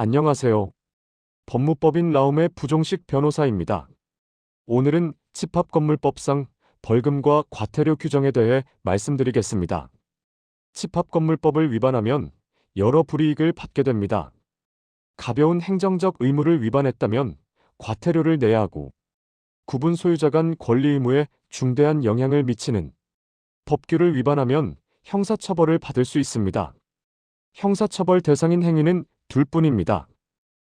안녕하세요. 법무법인 라움의 부종식 변호사입니다. 오늘은 집합건물법상 벌금과 과태료 규정에 대해 말씀드리겠습니다. 집합건물법을 위반하면 여러 불이익을 받게 됩니다. 가벼운 행정적 의무를 위반했다면 과태료를 내야 하고 구분 소유자 간 권리 의무에 중대한 영향을 미치는 법규를 위반하면 형사처벌을 받을 수 있습니다. 형사처벌 대상인 행위는 둘 뿐입니다.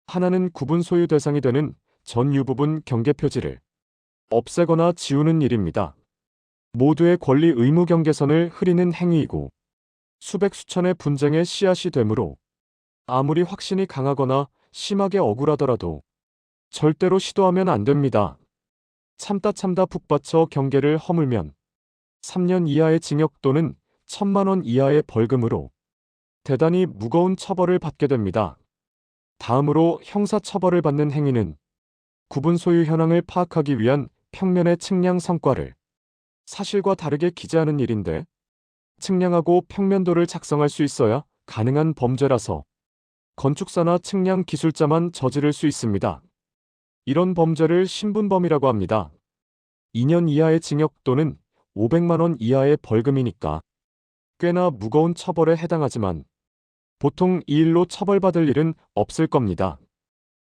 하나는 구분 소유 대상이 되는 전 유 부분 경계 표지를 없애거나 지우는 일입니다. 모두의 권리 의무 경계선을 흐리는 행위이고 수백 수천의 분쟁의 씨앗이 되므로 아무리 확신이 강하거나 심하게 억울하더라도 절대로 시도하면 안 됩니다. 참다 참다 푹 받쳐 경계를 허물면 3년 이하의 징역 또는 1천만 원 이하의 벌금으로 대단히 무거운 처벌을 받게 됩니다. 다음으로 형사처벌을 받는 행위는 구분 소유 현황을 파악하기 위한 평면의 측량 성과를 사실과 다르게 기재하는 일인데 측량하고 평면도를 작성할 수 있어야 가능한 범죄라서 건축사나 측량 기술자만 저지를 수 있습니다. 이런 범죄를 신분범이라고 합니다. 2년 이하의 징역 또는 500만 원 이하의 벌금이니까 꽤나 무거운 처벌에 해당하지만 보통 이 일로 처벌받을 일은 없을 겁니다.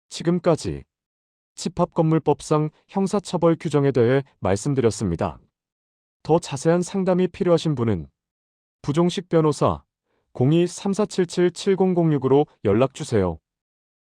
지금까지 집합건물법상 형사처벌 규정에 대해 말씀드렸습니다. 더 자세한 상담이 필요하신 분은 부종식 변호사 02-3477-7006으로 연락주세요.